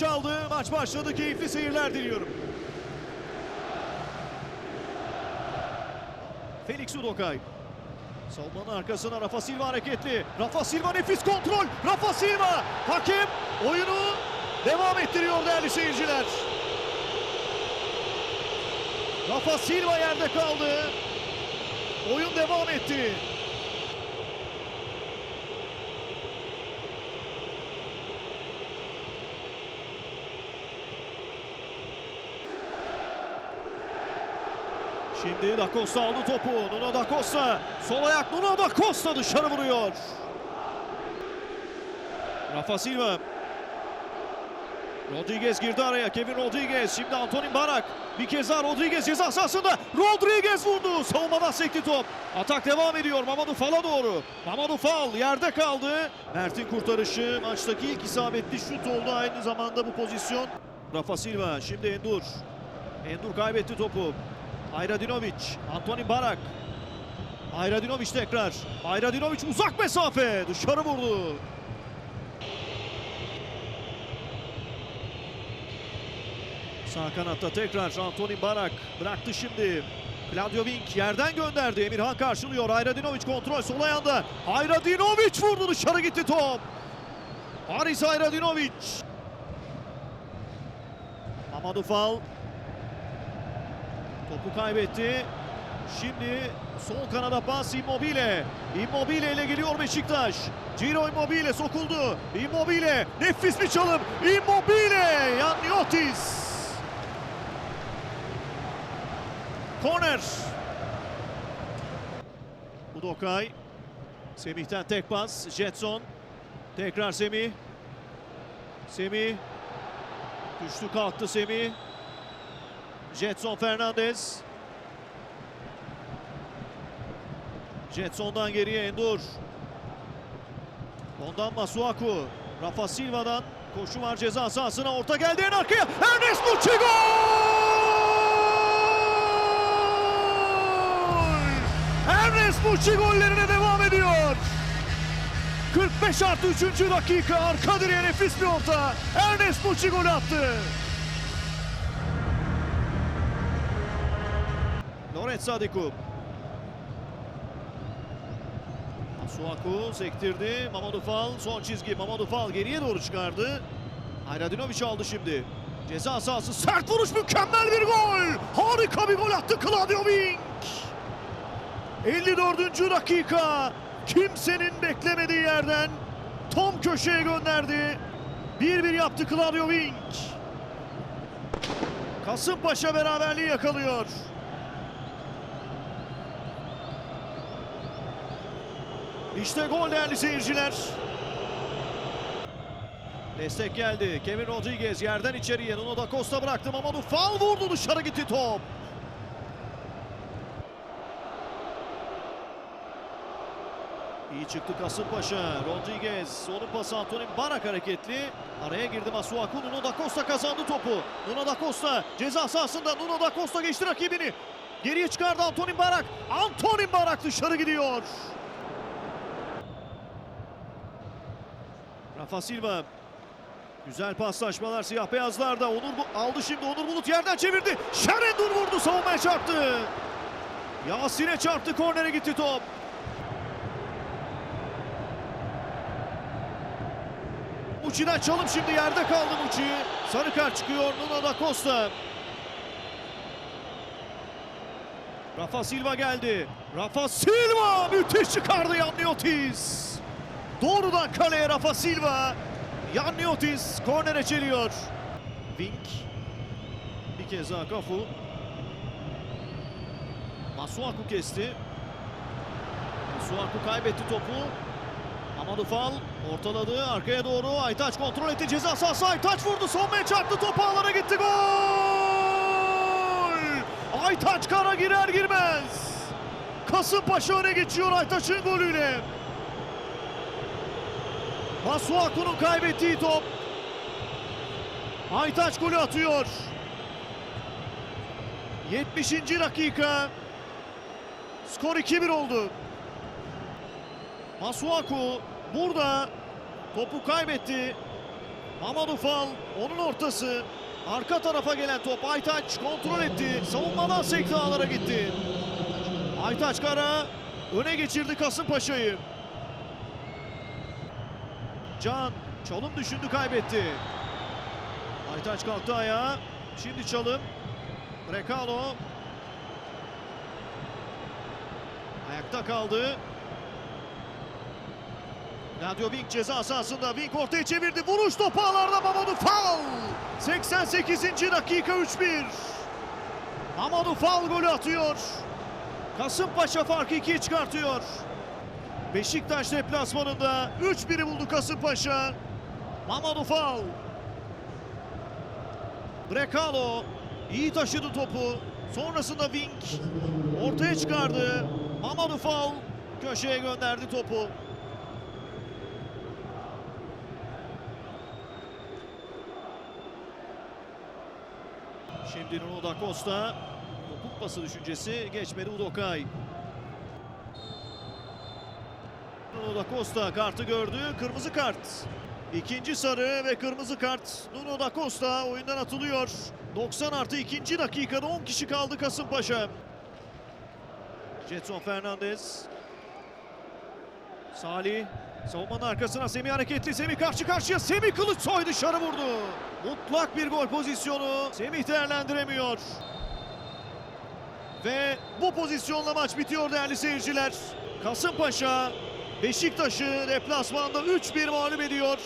çaldı. Maç başladı. Keyifli seyirler diliyorum. Felix Udokay. Savunmanın arkasına Rafa Silva hareketli. Rafa Silva nefis kontrol. Rafa Silva. Hakem oyunu devam ettiriyor değerli seyirciler. Rafa Silva yerde kaldı. Oyun devam etti. Şimdi Da Costa aldı topu. Nuno Da Costa. Sol ayak Nuno Da Costa dışarı vuruyor. Rafa Silva. Rodriguez girdi araya. Kevin Rodriguez. Şimdi Antonin Barak. Bir kez daha Rodriguez ceza sahasında. Rodriguez vurdu. Savunmadan sekti top. Atak devam ediyor. Mamadou Fal'a doğru. Mamadou Fal yerde kaldı. Mert'in kurtarışı. Maçtaki ilk isabetli şut oldu. Aynı zamanda bu pozisyon. Rafa Silva. Şimdi Endur. Endur kaybetti topu. Ayradinovic, Antonin Barak. Ayradinovic tekrar. Ayradinovic uzak mesafe. Dışarı vurdu. Sağ kanatta tekrar Antonin Barak bıraktı şimdi. Claudio Vink yerden gönderdi. Emirhan karşılıyor. Ayradinovic kontrol sol ayağında. Ayradinovic vurdu dışarı gitti top. Haris Ayradinovic. Mamadou Fall Topu kaybetti. Şimdi sol kanada pas Immobile. Immobile ile geliyor Beşiktaş. Ciro Immobile sokuldu. Immobile nefis bir çalım. Immobile Yanyotis. Korner. Udokay. Semih'ten tek pas. Jetson. Tekrar Semih. Semih. Düştü kalktı Semih. Jetson Fernandez. Jetson'dan geriye Endur. Ondan Masuaku. Rafa Silva'dan koşu var ceza sahasına. Orta geldi en arkaya. Ernest Muçi gol! Ernest Muçi gollerine devam ediyor. 45 artı 3. dakika arka direğe nefis bir orta. Ernest Muçi gol attı. Loret Sadiku. Masuaku sektirdi. Mamadou Fall son çizgi. Mamadou Fall geriye doğru çıkardı. Ayradinovic aldı şimdi. Ceza sahası sert vuruş mükemmel bir gol. Harika bir gol attı Claudio Vink. 54. dakika. Kimsenin beklemediği yerden Tom köşeye gönderdi. 1-1 yaptı Claudio Vink. Kasımpaşa beraberliği yakalıyor. İşte gol değerli seyirciler. Destek geldi. Kevin Rodriguez yerden içeriye. Nuno da Costa bıraktı. Mamadou Fall vurdu dışarı gitti top. İyi çıktı Kasımpaşa. Rodriguez. Onun pası Antonin Barak hareketli. Araya girdi Masuaku. Nuno da Costa kazandı topu. Nuno da Costa ceza sahasında. Nuno da Costa geçti rakibini. Geriye çıkardı Antonin Barak. Antonin Barak dışarı gidiyor. Rafa Silva. Güzel paslaşmalar siyah beyazlarda. Onur bu aldı şimdi. Onur Bulut yerden çevirdi. Şerendur vurdu savunmaya çarptı. Yasin'e çarptı. Kornere gitti top. Muçi'den çalım şimdi yerde kaldı Muçi. Sarı kart çıkıyor Nuno da Costa. Rafa Silva geldi. Rafa Silva müthiş çıkardı Yanliotis. Doğrudan kaleye Rafa Silva. Yanliotis kornere çeliyor. Vink. Bir kez daha Kafu. Masuaku kesti. Masuaku kaybetti topu. Amadou Fall ortaladı arkaya doğru Aytaç kontrol etti ceza sahası Aytaç vurdu sonmaya çarptı topu ağlara gitti gol Aytaç kara girer girmez Kasımpaşa öne geçiyor Aytaç'ın golüyle Masuaku'nun kaybettiği top Aytaç golü atıyor 70. dakika skor 2-1 oldu Masuaku burada topu kaybetti. Mamadou Fall onun ortası. Arka tarafa gelen top Aytaç kontrol etti. Savunmadan sekti ağlara gitti. Aytaç Kara öne geçirdi Kasımpaşa'yı. Can çalım düşündü kaybetti. Aytaç kalktı ayağa. Şimdi çalım. Brekalo. Ayakta kaldı. Nadio Wink ceza sahasında. Wink ortaya çevirdi. Vuruş topu ağlarda Mamadou Fall. 88. dakika 3-1. Mamadou Fall golü atıyor. Kasımpaşa farkı 2'ye çıkartıyor. Beşiktaş deplasmanında 3-1'i buldu Kasımpaşa. Mamadou Fall. Brekalo iyi taşıdı topu. Sonrasında Wink ortaya çıkardı. Mamadou Fall köşeye gönderdi topu. Şimdi Nuno da Costa. Topuk pası düşüncesi geçmedi Udokay. Nuno da Costa kartı gördü. Kırmızı kart. İkinci sarı ve kırmızı kart. Nuno da Costa oyundan atılıyor. 90 artı ikinci dakikada 10 kişi kaldı Kasımpaşa. Jetson Fernandez. Salih. Savunmanın arkasına Semih hareketli. Semih karşı karşıya. Semih Kılıçsoy dışarı vurdu. Mutlak bir gol pozisyonu. Semih değerlendiremiyor. Ve bu pozisyonla maç bitiyor değerli seyirciler. Kasımpaşa Beşiktaş'ı deplasmanda 3-1 mağlup ediyor.